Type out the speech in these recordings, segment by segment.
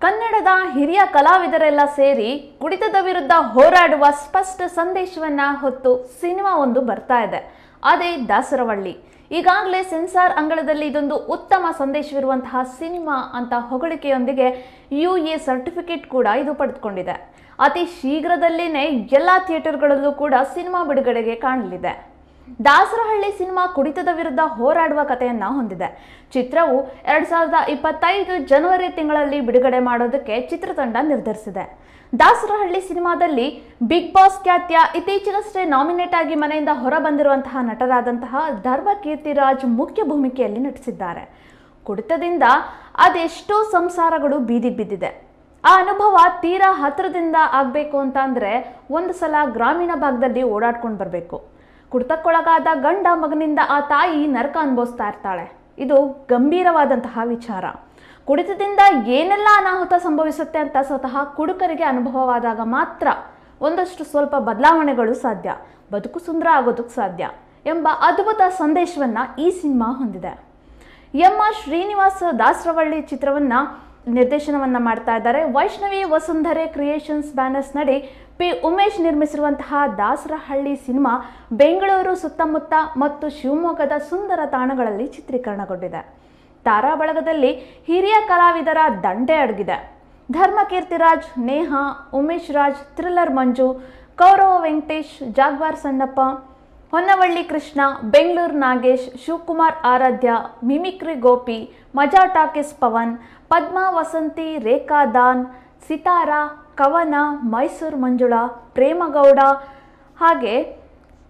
ಕನ್ನಡದ ಹಿರಿಯ ಕಲಾವಿದರೆಲ್ಲ ಸೇರಿ ಕುಡಿತದ ವಿರುದ್ಧ ಹೋರಾಡುವ ಸ್ಪಷ್ಟ ಸಂದೇಶವನ್ನ ಹೊತ್ತು ಸಿನಿಮಾ ಒಂದು ಬರ್ತಾ ಇದೆ. ಅದೇ ದಾಸರವಳ್ಳಿ. ಈಗಾಗಲೇ ಸೆನ್ಸಾರ್ ಅಂಗಳದಲ್ಲಿ ಇದೊಂದು ಉತ್ತಮ ಸಂದೇಶವಿರುವಂತಹ ಸಿನಿಮಾ ಅಂತ ಹೊಗಳಿಕೆಯೊಂದಿಗೆ ಯು ಎ ಸರ್ಟಿಫಿಕೇಟ್ ಕೂಡ ಇದು ಪಡೆದುಕೊಂಡಿದೆ. ಅತಿ ಶೀಘ್ರದಲ್ಲಿನೇ ಎಲ್ಲ ಥಿಯೇಟರ್ಗಳಲ್ಲೂ ಕೂಡ ಸಿನಿಮಾ ಬಿಡುಗಡೆಗೆ ಕಾಣಲಿದೆ. ದಾಸರಹಳ್ಳಿ ಸಿನಿಮಾ ಕುಡಿತದ ವಿರುದ್ಧ ಹೋರಾಡುವ ಕಥೆಯನ್ನ ಹೊಂದಿದೆ. ಚಿತ್ರವು ಎರಡ್ ಸಾವಿರದ ಇಪ್ಪತ್ತೈದು ಜನವರಿ ತಿಂಗಳಲ್ಲಿ ಬಿಡುಗಡೆ ಮಾಡೋದಕ್ಕೆ ಚಿತ್ರತಂಡ ನಿರ್ಧರಿಸಿದೆ. ದಾಸರಹಳ್ಳಿ ಸಿನಿಮಾದಲ್ಲಿ ಬಿಗ್ ಬಾಸ್ ಖ್ಯಾತಿಯ ಇತ್ತೀಚೆಗಷ್ಟೇ ನಾಮಿನೇಟ್ ಆಗಿ ಮನೆಯಿಂದ ಹೊರ ಬಂದಿರುವಂತಹ ನಟರಾದಂತಹ ಧರ್ಮ ಕೀರ್ತಿರಾಜ್ ಮುಖ್ಯ ಭೂಮಿಕೆಯಲ್ಲಿ ನಟಿಸಿದ್ದಾರೆ. ಕುಡಿತದಿಂದ ಅದೆಷ್ಟೋ ಸಂಸಾರಗಳು ಬೀದಿ ಬಿದ್ದಿದೆ. ಆ ಅನುಭವ ತೀರಾ ಹತ್ತಿರದಿಂದ ಆಗಬೇಕು ಅಂತ ಅಂದರೆ ಒಂದು ಸಲ ಗ್ರಾಮೀಣ ಭಾಗದಲ್ಲಿ ಓಡಾಡ್ಕೊಂಡು ಬರಬೇಕು. ಕುಡಿತಕ್ಕೊಳಗಾದ ಗಂಡ ಮಗನಿಂದ ಆ ತಾಯಿ ನರಕ ಅನುಭವಿಸ್ತಾ ಇರ್ತಾಳೆ. ಇದು ಗಂಭೀರವಾದಂತಹ ವಿಚಾರ. ಕುಡಿತದಿಂದ ಏನೆಲ್ಲ ಅನಾಹುತ ಸಂಭವಿಸುತ್ತೆ ಅಂತ ಸ್ವತಃ ಕುಡುಕರಿಗೆ ಅನುಭವವಾದಾಗ ಮಾತ್ರ ಒಂದಷ್ಟು ಸ್ವಲ್ಪ ಬದಲಾವಣೆಗಳು ಸಾಧ್ಯ, ಬದುಕು ಸುಂದರ ಆಗೋದಕ್ಕೆ ಸಾಧ್ಯ ಎಂಬ ಅದ್ಭುತ ಸಂದೇಶವನ್ನ ಈ ಸಿನಿಮಾ ಹೊಂದಿದೆ. ಎಂ ಶ್ರೀನಿವಾಸ್ ದಾಸರವಳ್ಳಿ ಚಿತ್ರವನ್ನ ನಿರ್ದೇಶನವನ್ನ ಮಾಡ್ತಾ ಇದ್ದಾರೆ. ವೈಷ್ಣವಿ ವಸುಂಧರೆ ಕ್ರಿಯೇಷನ್ಸ್ ಬ್ಯಾನರ್ಸ್ ನಡಿ ಪಿ ಉಮೇಶ್ ನಿರ್ಮಿಸಿರುವಂತಹ ದಾಸರಹಳ್ಳಿ ಸಿನಿಮಾ ಬೆಂಗಳೂರು ಸುತ್ತಮುತ್ತ ಮತ್ತು ಶಿವಮೊಗ್ಗದ ಸುಂದರ ತಾಣಗಳಲ್ಲಿ ಚಿತ್ರೀಕರಣಗೊಂಡಿದೆ. ತಾರಾ ಬಳಗದಲ್ಲಿ ಹಿರಿಯ ಕಲಾವಿದರ ದಂಡೆ ಅಡಗಿದೆ. Dharmakeerthiraj Neha, Umesh Raj, thriller Manju, Kaurava Venkatesh, jaguar Sannappa Honnavalli Krishna, Bengaluru Nagesh, Shivakumar Aradhya, mimicry Gopi, Maja talkies Pavan, Padma Vasanthi, Rekha Daan, Sitara, Kavana, Mysuru Manjula, Premagowda ಹಾಗೆ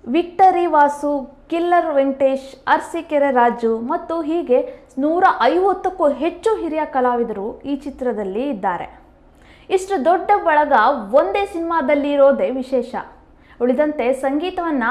victory Vasu, killer Venkatesh, Arsikere Raju ಮತ್ತು ಹೀಗೆ ನೂರ ಐವತ್ತಕ್ಕೂ ಹೆಚ್ಚು ಹಿರಿಯ ಕಲಾವಿದರು ಈ ಚಿತ್ರದಲ್ಲಿ ಇದ್ದಾರೆ. ಇಷ್ಟು ದೊಡ್ಡ ಬಳಗ ಒಂದೇ ಸಿನಿಮಾದಲ್ಲಿ ಇರೋದೇ ವಿಶೇಷ. ಉಳಿದಂತೆ ಸಂಗೀತವನ್ನು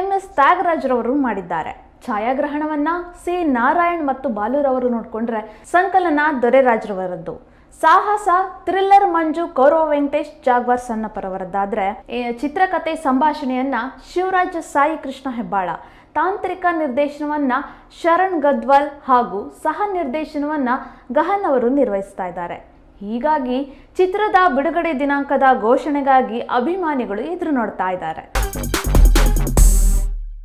ಎಂ ಎಸ್ ತ್ಯಾಗರಾಜ್ರವರು ಮಾಡಿದ್ದಾರೆ. ಛಾಯಾಗ್ರಹಣವನ್ನ ಸಿ ನಾರಾಯಣ್ ಮತ್ತು ಬಾಲುರವರು ನೋಡಿಕೊಂಡ್ರೆ ಸಂಕಲನ ದೊರೆರಾಜ್ರವರದ್ದು ಸಾಹಸ, ಥ್ರಿಲ್ಲರ್ ಮಂಜು ಕೌರವ ವೆಂಕಟೇಶ್, ಜಾಗ್ವಾರ್ ಸಣ್ಣಪ್ಪರವರದ್ದಾದ್ರೆ ಈ ಚಿತ್ರಕಥೆ ಸಂಭಾಷಣೆಯನ್ನ ಶಿವರಾಜ್ ಸಾಯಿ ಕೃಷ್ಣ ಹೆಬ್ಬಾಳ, ತಾಂತ್ರಿಕ ನಿರ್ದೇಶನವನ್ನ ಶರಣ್ ಗದ್ವಾಲ್ ಹಾಗೂ ಸಹ ನಿರ್ದೇಶನವನ್ನ ಗಹನ್ ಅವರು ನಿರ್ವಹಿಸ್ತಾ ಇದ್ದಾರೆ. ಹೀಗಾಗಿ ಚಿತ್ರದ ಬಿಡುಗಡೆ ದಿನಾಂಕದ ಘೋಷಣೆಗಾಗಿ ಅಭಿಮಾನಿಗಳು ಎದುರು ನೋಡ್ತಾ ಇದ್ದಾರೆ.